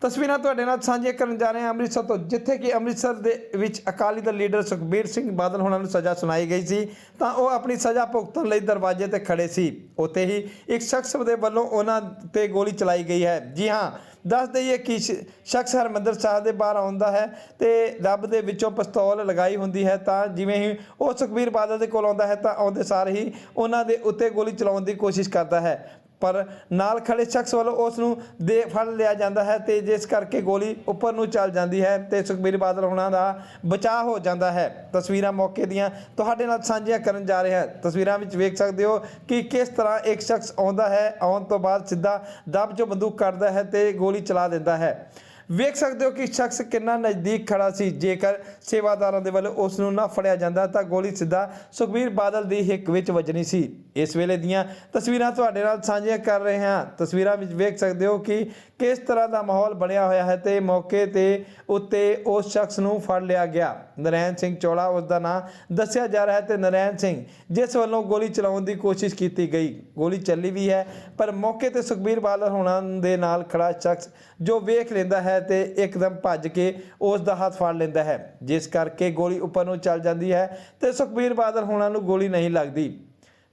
ਤਸਵੀਰਾਂ ਤੁਹਾਡੇ ਨਾਲ ਸਾਂਝੀਆਂ ਕਰਨ ਜਾ ਰਹੇ ਹਾਂ ਅੰਮ੍ਰਿਤਸਰ ਤੋਂ, ਜਿੱਥੇ ਕਿ ਅੰਮ੍ਰਿਤਸਰ ਦੇ ਵਿੱਚ ਅਕਾਲੀ ਦਲ ਲੀਡਰ ਸੁਖਬੀਰ ਸਿੰਘ ਬਾਦਲ ਹੋਣਾ ਨੂੰ ਸਜ਼ਾ ਸੁਣਾਈ ਗਈ ਸੀ। ਤਾਂ ਉਹ ਆਪਣੀ ਸਜ਼ਾ ਭੁਗਤਣ ਲਈ ਦਰਵਾਜ਼ੇ ਤੇ ਖੜੇ ਸੀ। ਉੱਥੇ ਹੀ ਇੱਕ ਸ਼ਖਸ ਦੇ ਵੱਲੋਂ ਉਹਨਾਂ ਤੇ ਗੋਲੀ ਚਲਾਈ ਗਈ ਹੈ। ਜੀ ਹਾਂ, ਦੱਸ ਦਈਏ ਕਿ ਸ਼ਖਸ ਹਰਮੰਦਰ ਸਾਹਿਬ ਦੇ ਬਾਹਰ ਆਉਂਦਾ ਹੈ ਤੇ ਰੱਬ ਦੇ ਵਿੱਚੋਂ ਪਿਸਤੌਲ ਲਗਾਈ ਹੁੰਦੀ ਹੈ। ਤਾਂ ਜਿਵੇਂ ਹੀ ਉਹ ਸੁਖਬੀਰ ਬਾਦਲ ਦੇ ਕੋਲ ਆਉਂਦਾ ਹੈ ਤਾਂ ਆਉਂਦੇ ਸਾਰ ਹੀ ਉਹਨਾਂ ਦੇ ਉੱਤੇ ਗੋਲੀ ਚਲਾਉਣ ਦੀ ਕੋਸ਼ਿਸ਼ ਕਰਦਾ ਹੈ। ਪਰ ਨਾਲ ਖੜੇ ਸ਼ਖਸ ਵੱਲੋਂ ਉਸ ਨੂੰ ਦੇ ਫੜ ਲਿਆ ਜਾਂਦਾ ਹੈ ਤੇ ਜਿਸ ਕਰਕੇ ਗੋਲੀ ਉੱਪਰ ਨੂੰ ਚੱਲ ਜਾਂਦੀ ਹੈ ਤੇ ਸੁਖਬੀਰ ਬਾਦਲ ਹੋਣਾ ਦਾ ਬਚਾਅ ਹੋ ਜਾਂਦਾ ਹੈ। ਤਸਵੀਰਾਂ ਮੌਕੇ ਦੀਆਂ ਤੁਹਾਡੇ ਨਾਲ ਸਾਂਝੀਆਂ ਕਰਨ ਜਾ ਰਹੇ ਹਾਂ। ਤਸਵੀਰਾਂ ਵਿੱਚ ਵੇਖ ਸਕਦੇ ਹੋ ਕਿ ਕਿਸ ਤਰ੍ਹਾਂ ਇੱਕ ਸ਼ਖਸ ਆਉਂਦਾ ਹੈ, ਆਉਣ ਤੋਂ ਬਾਅਦ ਸਿੱਧਾ ਦੱਬ ਜੋ ਬੰਦੂਕ ਕੱਢਦਾ ਹੈ ਤੇ ਗੋਲੀ ਚਲਾ ਦਿੰਦਾ ਹੈ। ਵੇਖ ਸਕਦੇ ਹੋ ਕਿ ਸ਼ਖਸ ਕਿੰਨਾ ਨਜ਼ਦੀਕ ਖੜਾ ਸੀ। ਜੇਕਰ ਸੇਵਾਦਾਰਾਂ ਦੇ ਵੱਲੋਂ ਉਸ ਨੂੰ ਨਾ ਫੜਿਆ ਜਾਂਦਾ ਤਾਂ ਗੋਲੀ ਸਿੱਧਾ ਸੁਖਬੀਰ ਬਾਦਲ ਦੀ ਹਿੱਕ ਵਿੱਚ ਵੱਜਣੀ ਸੀ। ਇਸ ਵੇਲੇ ਦੀਆਂ ਤਸਵੀਰਾਂ ਤੁਹਾਡੇ ਨਾਲ ਸਾਂਝੀਆਂ ਕਰ ਰਹੇ ਹਾਂ। ਤਸਵੀਰਾਂ ਵਿੱਚ ਵੇਖ ਸਕਦੇ ਹੋ ਕਿ ਕਿਸ ਤਰ੍ਹਾਂ ਦਾ ਮਾਹੌਲ ਬਣਿਆ ਹੋਇਆ ਹੈ ਤੇ ਮੌਕੇ ਤੇ ਉੱਤੇ ਉਸ ਸ਼ਖਸ ਨੂੰ ਫੜ ਲਿਆ ਗਿਆ। ਨਰੈਣ ਸਿੰਘ ਚੋਲਾ ਉਸ ਦਾ ਨਾਂ ਦੱਸਿਆ ਜਾ ਰਿਹਾ ਹੈ ਤੇ ਨਰੈਣ ਸਿੰਘ ਜਿਸ ਵੱਲੋਂ ਗੋਲੀ ਚਲਾਉਣ ਦੀ ਕੋਸ਼ਿਸ਼ ਕੀਤੀ ਗਈ। ਗੋਲੀ ਚੱਲੀ ਵੀ ਹੈ, ਪਰ ਮੌਕੇ ਤੇ ਸੁਖਬੀਰ ਬਾਦਲ ਹੋਣਾ ਦੇ ਨਾਲ ਖੜਾ ਸ਼ਖਸ ਜੋ ਵੇਖ ਲੈਂਦਾ ਹੈ ਤੇ ਇੱਕਦਮ ਭੱਜ ਕੇ ਉਸ ਦਾ ਹੱਥ ਫੜ ਲੈਂਦਾ ਹੈ। ਜਿਸ ਕਰਕੇ ਗੋਲੀ ਉੱਪਰ ਨੂੰ ਚੱਲ ਜਾਂਦੀ ਹੈ ਤੇ ਸੁਖਬੀਰ ਬਾਦਲ ਹੋਣਾ ਨੂੰ ਗੋਲੀ ਨਹੀਂ ਲੱਗਦੀ।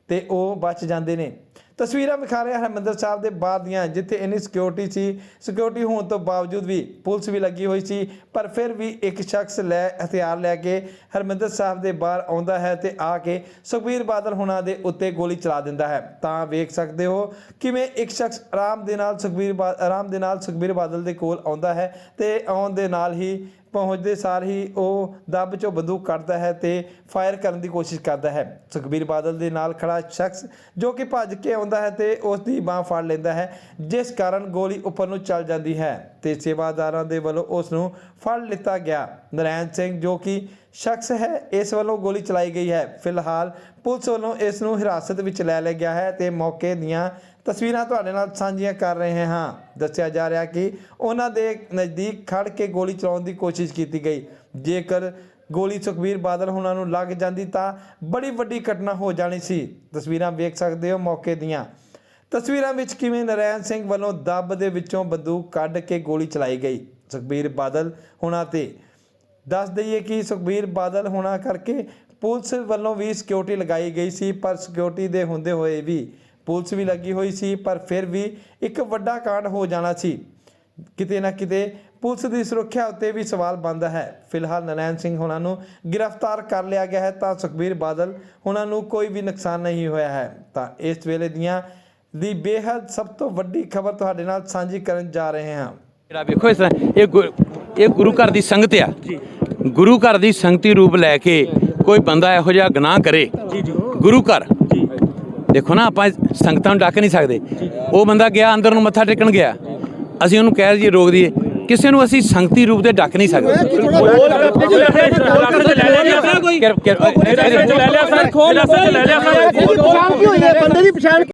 ਤੇ ਉਹ ਬਚ ਜਾਂਦੇ ਨੇ। ਤਸਵੀਰਾਂ ਵਿਖਾ ਰਿਹਾ ਹਰਮੰਦਰ ਸਾਹਿਬ ਦੇ ਬਾਹਰ ਦੀਆਂ, ਜਿੱਥੇ ਇੰਨੀ ਸਿਕਿਉਰਿਟੀ ਸੀ। ਸਿਕਿਉਰਿਟੀ ਹੋਣ ਤੋਂ ਬਾਵਜੂਦ ਵੀ ਪੁਲਿਸ ਵੀ ਲੱਗੀ ਹੋਈ ਸੀ, ਪਰ ਫਿਰ ਵੀ ਇੱਕ ਸ਼ਖਸ ਲੈ, ਹਥਿਆਰ ਲੈ ਕੇ ਹਰਮੰਦਰ ਸਾਹਿਬ ਦੇ ਬਾਹਰ ਆਉਂਦਾ ਹੈ ਤੇ ਆ ਕੇ ਸੁਖਬੀਰ ਬਾਦਲ ਹੁਣਾਂ ਦੇ ਉੱਤੇ ਗੋਲੀ ਚਲਾ ਦਿੰਦਾ ਹੈ। ਤਾਂ ਵੇਖ ਸਕਦੇ ਹੋ ਕਿਵੇਂ ਇੱਕ ਸ਼ਖਸ ਆਰਾਮ ਦੇ ਨਾਲ ਸੁਖਬੀਰ ਬਾ- ਆਰਾਮ ਦੇ ਨਾਲ ਸੁਖਬੀਰ ਬਾਦਲ ਦੇ ਕੋਲ ਆਉਂਦਾ ਹੈ ਤੇ ਆਉਣ ਦੇ ਨਾਲ ਹੀ ਪਹੁੰਚਦੇ ਸਾਰ ਹੀ ਉਹ ਦੱਬ ਚੋਂ ਬੰਦੂਕ ਕੱਢਦਾ ਹੈ ਤੇ ਫਾਇਰ ਕਰਨ ਦੀ ਕੋਸ਼ਿਸ਼ ਕਰਦਾ ਹੈ। ਸੁਖਬੀਰ ਬਾਦਲ ਦੇ ਨਾਲ ਖੜਾ ਸ਼ਖਸ ਜੋ ਕਿ ਭੱਜ ਕੇ ਆਉਂਦਾ ਹੈ ਤੇ ਉਸ ਦੀ ਬਾਹ ਫੜ ਲੈਂਦਾ ਹੈ, ਜਿਸ ਕਾਰਨ ਗੋਲੀ ਉੱਪਰ ਨੂੰ ਚੱਲ ਜਾਂਦੀ ਹੈ ਤੇ ਸੇਵਾਦਾਰਾਂ ਦੇ ਵੱਲੋਂ ਉਸ ਨੂੰ ਫੜ ਲਿੱਤਾ ਗਿਆ। ਨਰੈਣ ਸਿੰਘ ਜੋ ਕਿ ਸ਼ਖਸ ਹੈ, ਇਸ ਵੱਲੋਂ ਗੋਲੀ ਚਲਾਈ ਗਈ ਹੈ। ਫਿਲਹਾਲ ਪੁਲਿਸ ਵੱਲੋਂ ਇਸ ਨੂੰ ਹਿਰਾਸਤ ਵਿੱਚ ਲੈ ਲਿਆ ਗਿਆ ਹੈ ਤੇ ਮੌਕੇ ਦੀਆਂ ਤਸਵੀਰਾਂ ਤੁਹਾਡੇ ਨਾਲ ਸਾਂਝੀਆਂ ਕਰ ਰਹੇ ਹਾਂ। ਦੱਸਿਆ ਜਾ ਰਿਹਾ ਕਿ ਉਹਨਾਂ ਦੇ ਨਜ਼ਦੀਕ ਖੜ ਕੇ ਗੋਲੀ ਚਲਾਉਣ ਦੀ ਕੋਸ਼ਿਸ਼ ਕੀਤੀ ਗਈ। ਜੇਕਰ ਗੋਲੀ ਸੁਖਬੀਰ ਬਾਦਲ ਉਹਨਾਂ ਨੂੰ ਲੱਗ ਜਾਂਦੀ ਤਾਂ ਬੜੀ ਵੱਡੀ ਘਟਨਾ ਹੋ ਜਾਣੀ ਸੀ। ਤਸਵੀਰਾਂ ਵੇਖ ਸਕਦੇ ਹੋ ਮੌਕੇ ਦੀਆਂ। ਤਸਵੀਰਾਂ ਵਿੱਚ ਕਿਵੇਂ ਨਰੈਣ ਸਿੰਘ ਵੱਲੋਂ ਦੱਬ ਦੇ ਵਿੱਚੋਂ ਬੰਦੂਕ ਕੱਢ ਕੇ ਗੋਲੀ ਚਲਾਈ ਗਈ। ਸੁਖਬੀਰ ਬਾਦਲ ਹੋਣਾ ਤੇ ਦੱਸ ਦਈਏ ਕਿ ਸੁਖਬੀਰ ਬਾਦਲ ਹੋਣਾ ਕਰਕੇ ਪੁਲਿਸ ਵੱਲੋਂ ਵੀ ਸਿਕਿਉਰਿਟੀ ਲਗਾਈ ਗਈ ਸੀ, ਪਰ ਸਿਕਿਉਰਿਟੀ ਦੇ ਹੁੰਦੇ ਹੋਏ ਵੀ ਪੁਲਿਸ ਵੀ ਲੱਗੀ ਹੋਈ ਸੀ ਪਰ ਫਿਰ ਵੀ ਇੱਕ ਵੱਡਾ ਕਾਂਡ ਹੋ ਜਾਣਾ ਸੀ। ਕਿਤੇ ਨਾ ਕਿਤੇ ਪੁਲਿਸ ਦੀ ਸੁਰੱਖਿਆ ਉੱਤੇ ਵੀ ਸਵਾਲ ਬਣਦਾ ਹੈ। ਫਿਲਹਾਲ ਨਰੈਣ ਸਿੰਘ ਹੋਣਾ ਨੂੰ ਗ੍ਰਿਫਤਾਰ ਕਰ ਲਿਆ ਗਿਆ ਹੈ ਤਾਂ ਸੁਖਬੀਰ ਬਾਦਲ ਹੋਣਾ ਨੂੰ ਕੋਈ ਵੀ ਨੁਕਸਾਨ ਨਹੀਂ ਹੋਇਆ ਹੈ। ਤਾਂ ਇਸ ਵੇਲੇ ਦੀਆਂ ਦੀ ਬੇਹੱਦ ਸਭ ਤੋਂ ਵੱਡੀ ਖਬਰ ਤੁਹਾਡੇ ਨਾਲ ਸਾਂਝੀ ਕਰਨ ਜਾ ਰਹੇ ਹਾਂ। ਜਿਹੜਾ ਵੇਖੋ ਇਸ ਤਰ੍ਹਾਂ ਇਹ ਇਹ ਗੁਰੂ ਘਰ ਦੀ ਸੰਗਤ ਆ। ਗੁਰੂ ਘਰ ਦੀ ਸੰਗਤੀ ਰੂਪ ਲੈ ਕੇ ਕੋਈ ਬੰਦਾ ਇਹੋ ਜਿਹਾ ਗੁਨਾਹ ਕਰੇ। ਗੁਰੂ ਘਰ। ਦੇਖੋ ਨਾ ਆਪਾਂ ਸੰਗਤਾਂ ਨੂੰ ਡੱਕ ਨਹੀਂ ਸਕਦੇ। ਉਹ ਬੰਦਾ ਗਿਆ ਅੰਦਰ ਨੂੰ ਮੱਥਾ ਟੇਕਣ ਗਿਆ। ਅਸੀਂ ਉਹਨੂੰ ਕਹਿ ਦਈਏ ਰੋਕ ਦਈਏ। ਕਿਸੇ ਨੂੰ ਅਸੀਂ ਸੰਗਤੀ ਰੂਪ ਦੇ ਡੱਕ ਨਹੀਂ ਸਕਦੇ। ਬੰਦੇ ਦੀ ਪਛਾਣ